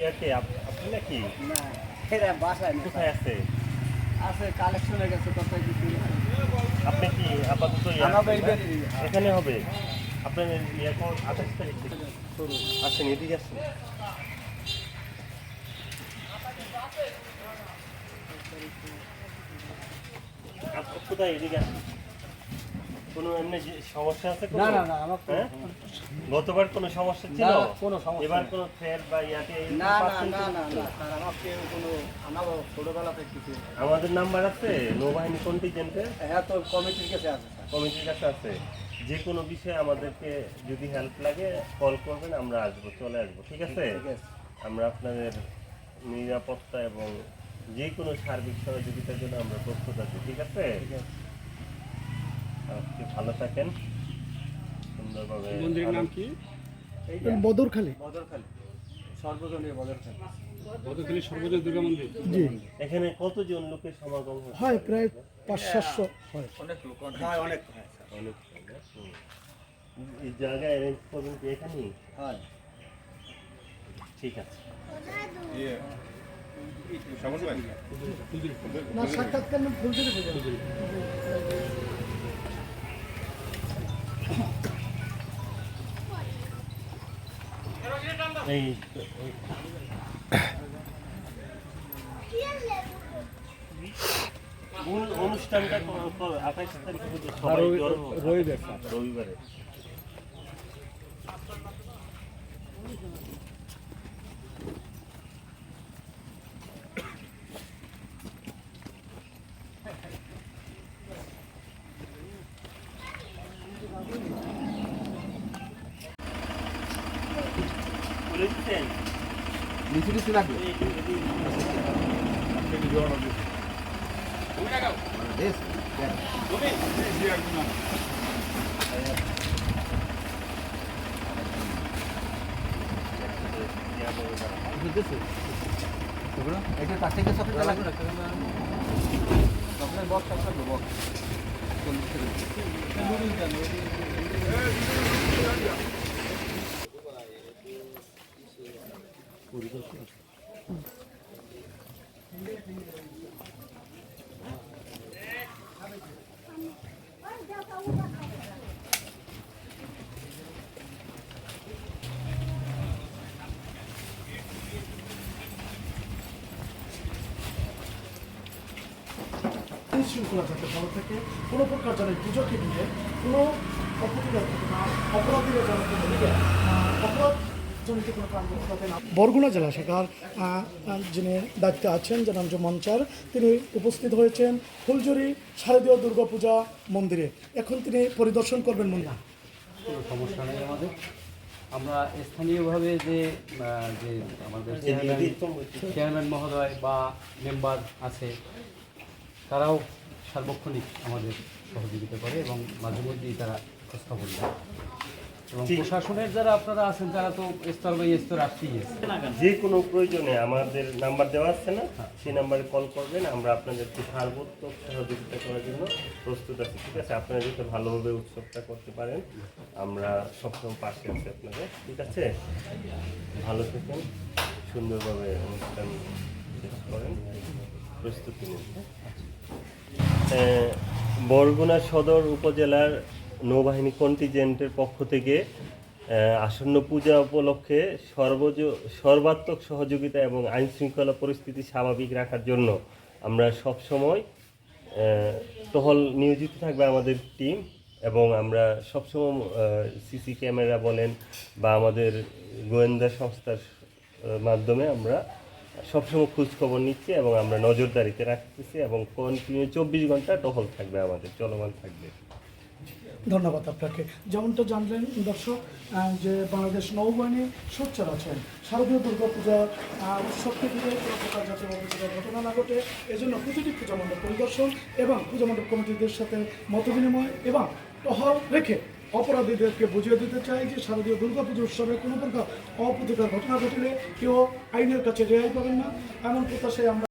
আপনি নাকি? না এরা বাসায় কোথায় আছে? আছে কালেকশনে গেছে কোথায় কিছু আপনি কি আপাতত এখানে- এখানে হবে। আপনার ইয়ে কোন আঠাশ তারিখ আসেন এদিকে আসেন। কোথায় এদিকে আসেন? কোনো এমনি যে সমস্যা আছে কোনো? না না না আমার হ্যাঁ? গতবার কোনো সমস্যা ছিল? না, কোনো সমস্যা এবার কোনো বা ইয়াতে না না না না না স্যার আমার কেউ কোনো আমার ছোটবেলা থেকে কিছু আমাদের নাম্বার আছে নৌবাহিনী কন্টিজেন্টের হ্যাঁ তো কমিটির কাছে আছে কমিটির কাছে আছে। যে কোনো বিষয়ে আমাদেরকে যদি হেল্প লাগে কল করবেন আমরা আসব চলে আসব ঠিক আছে? ঠিক আছে। আমরা আপনাদের নিরাপত্তা এবং যে কোনো সার্বিক সহযোগিতার জন্য আমরা প্রস্তুত আছি ঠিক আছে? ঠিক আছে। আপনি ভালো থাকেন। সুন্দরভাবে মন্দিরের নাম কি? বদরখালী। বদরখালী। সর্বজনীয় বদরখালী। বদরখালী সর্বজনীন দুর্গা মন্দির? জি। এখানে কতজন লোকের সমাগম? হয় প্রায় পাঁচ সাতশো হয়। অনেক লোক হয় অনেক অনেক এই জায়গায় অ্যারেঞ্জ করবেন কি এখানেই? হয়। ঠিক আছে। না সাক্ষাৎকার এই অনুষ্ঠানটা আঠাইশ তারিখে সবাই জড়ো হবে। রবিবার স্যার। রবিবারে বলে দিচ্ছেন? নিচু নিচু লাগবে এই- এই- ইয়া করে দাঁড়ান। এটা তার থেকে চকলেট লাগবে না চকলেট বক্স থাকবে বক্স আইন শৃঙ্খলা যাতে ভালো থাকে কোনো প্রকার যেন পুজোকে নিয়ে কোনো অপরাধীরা যেন অপরাধ বরগুনা জেলা শাখার যিনি দায়িত্বে আছেন জানান মঞ্চার তিনি উপস্থিত হয়েছেন ফুলজুরি শারদীয় দুর্গাপূজা মন্দিরে। এখন তিনি পরিদর্শন করবেন মন্দির কোনো সমস্যা নেই আমাদের। আমরা স্থানীয়ভাবে যে যে আমাদের চেয়ারম্যান চেয়ারম্যান মহোদয় বা মেম্বার আছে তারাও সার্বক্ষণিক আমাদের সহযোগিতা করে এবং মাঝে মধ্যেই তারা খোঁজখবর দেয় এবং। প্রশাসনের যারা আপনারা আছেন তারা তো স্তর বাই স্তর আসতেই যে কোনো প্রয়োজনে আমাদের নাম্বার দেওয়া আছে না সেই নাম্বারে কল করবেন আমরা আপনাদেরকে সার্বোত্তম সহযোগিতা করার জন্য প্রস্তুত আছি ঠিক আছে? আপনারা যাতে ভালোভাবে উৎসবটা করতে পারেন আমরা সবসময় পাশে আছি আপনাদের ঠিক আছে? ভালো থাকেন সুন্দরভাবে অনুষ্ঠান শেষ করেন প্রস্তুতি নিন আহ, বরগুনা সদর উপজেলার নৌবাহিনী কন্টিজেন্টের পক্ষ থেকে আসন্ন পূজা উপলক্ষে সর্বজ, সর্বাত্মক সহযোগিতা এবং আইনশৃঙ্খলা পরিস্থিতি স্বাভাবিক রাখার জন্য আমরা সবসময় টহল নিয়োজিত থাকবে আমাদের টিম এবং আমরা সবসময় সিসি ক্যামেরা বলেন বা আমাদের গোয়েন্দা সংস্থার মাধ্যমে আমরা সবসময় খোঁজখবর নিচ্ছি এবং আমরা নজরদারিতে রাখতেছি এবং কন্টিনিউ চব্বিশ ঘণ্টা টহল থাকবে আমাদের, চলমান থাকবে। ধন্যবাদ আপনাকে। যেমনটা জানলেন দর্শক যে বাংলাদেশ নৌবাহিনী সোচ্চার আছেন। শারদীয় দুর্গাপূজা উৎসবকে ঘিরে কোনো অভিযোগের ঘটনা না ঘটে, এজন্য প্রতিটি পূজা পরিদর্শন এবং পূজা কমিটিদের সাথে মত বিনিময় এবং টহল রেখে অপরাধীদেরকে বুঝিয়ে দিতে চাই যে শারদীয় দুর্গাপুজো উৎসবে কোনো প্রকার অপ্রতিকার ঘটনা ঘটলে কেউ আইনের কাছে রেহাই পাবেন না। এমন প্রত্যাশায় আমরা